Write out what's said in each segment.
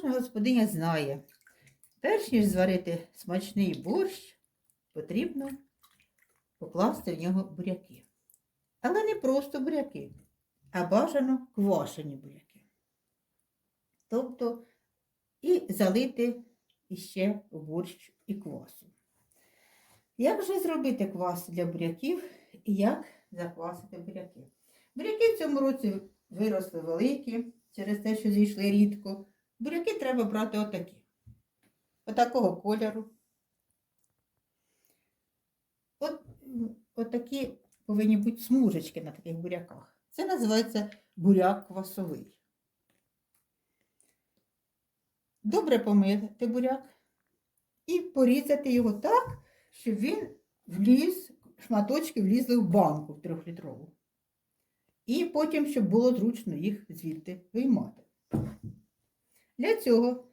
Кожна господиня знає, перш ніж зварити смачний борщ, потрібно покласти в нього буряки. Але не просто буряки, а бажано квашені буряки. Тобто і залити іще борщ і квасу. Як же зробити квас для буряків і як заквасити буряки? Буряки в цьому році виросли великі, через те, що зійшли рідко. Буряки треба брати отакі. Отакого кольору. От, отакі повинні бути смужечки на таких буряках. Це називається буряк квасовий. Добре помити буряк і порізати його так, щоб він вліз, шматочки влізли в банку трьохлітрову. І потім, щоб було зручно їх звідти виймати. Для цього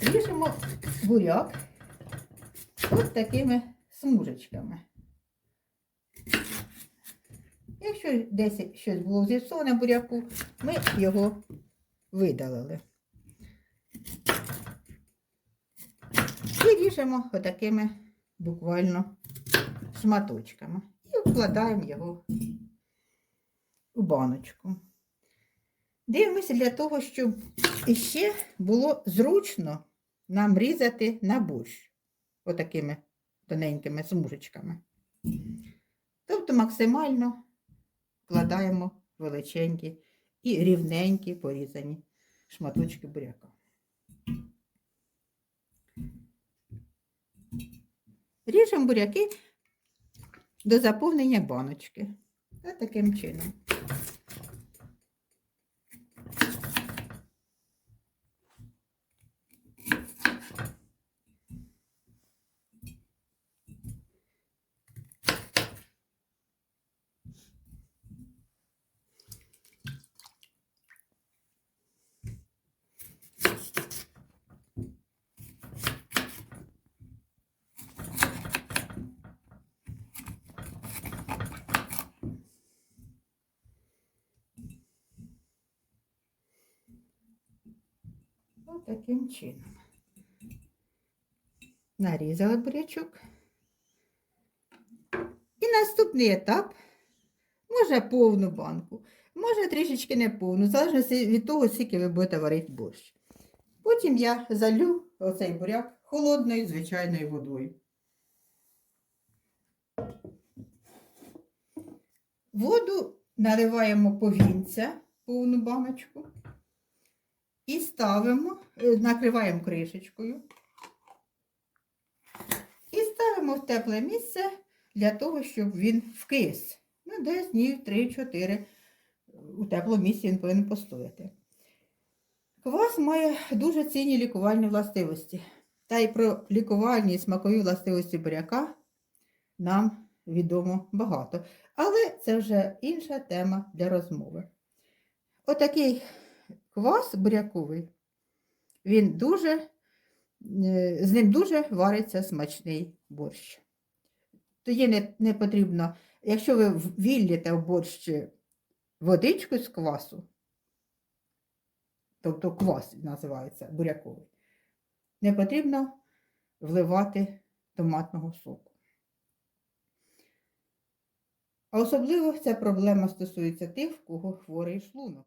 ріжемо буряк ось такими смужечками. Якщо десь щось було зіпсоване буряку, ми його видалили. І ріжемо отакими буквально шматочками. І вкладаємо його у баночку. Дивимося для того, щоб іще було зручно нам різати на борщ отакими тоненькими смужечками. Тобто максимально вкладаємо величенькі і рівненькі порізані шматочки буряка. Ріжемо буряки до заповнення баночки. Ось таким чином. Таким чином. Нарізали бурячок. І наступний етап. Може повну банку, може трішечки не повну, в залежності від того, скільки ви будете варити борщ. Потім я залю оцей буряк холодною звичайною водою. Воду наливаємо повінця, повну баночку. І ставимо, е, накриваємо кришечкою. І ставимо в тепле місце для того, щоб він вкис. Ну, десь днів 3-4 у теплому місці він повинен постояти. Квас має дуже цінні лікувальні властивості. Та й про лікувальні і смакові властивості буряка нам відомо багато. Але це вже інша тема для розмови. Отакий квас буряковий, він дуже, е, з ним дуже вариться смачний борщ. Тоді не, не потрібно, якщо ви віллєте в борщ водичку з квасу, тобто квас називається буряковий, не потрібно вливати томатного соку. А особливо ця проблема стосується тих, в кого хворий шлунок.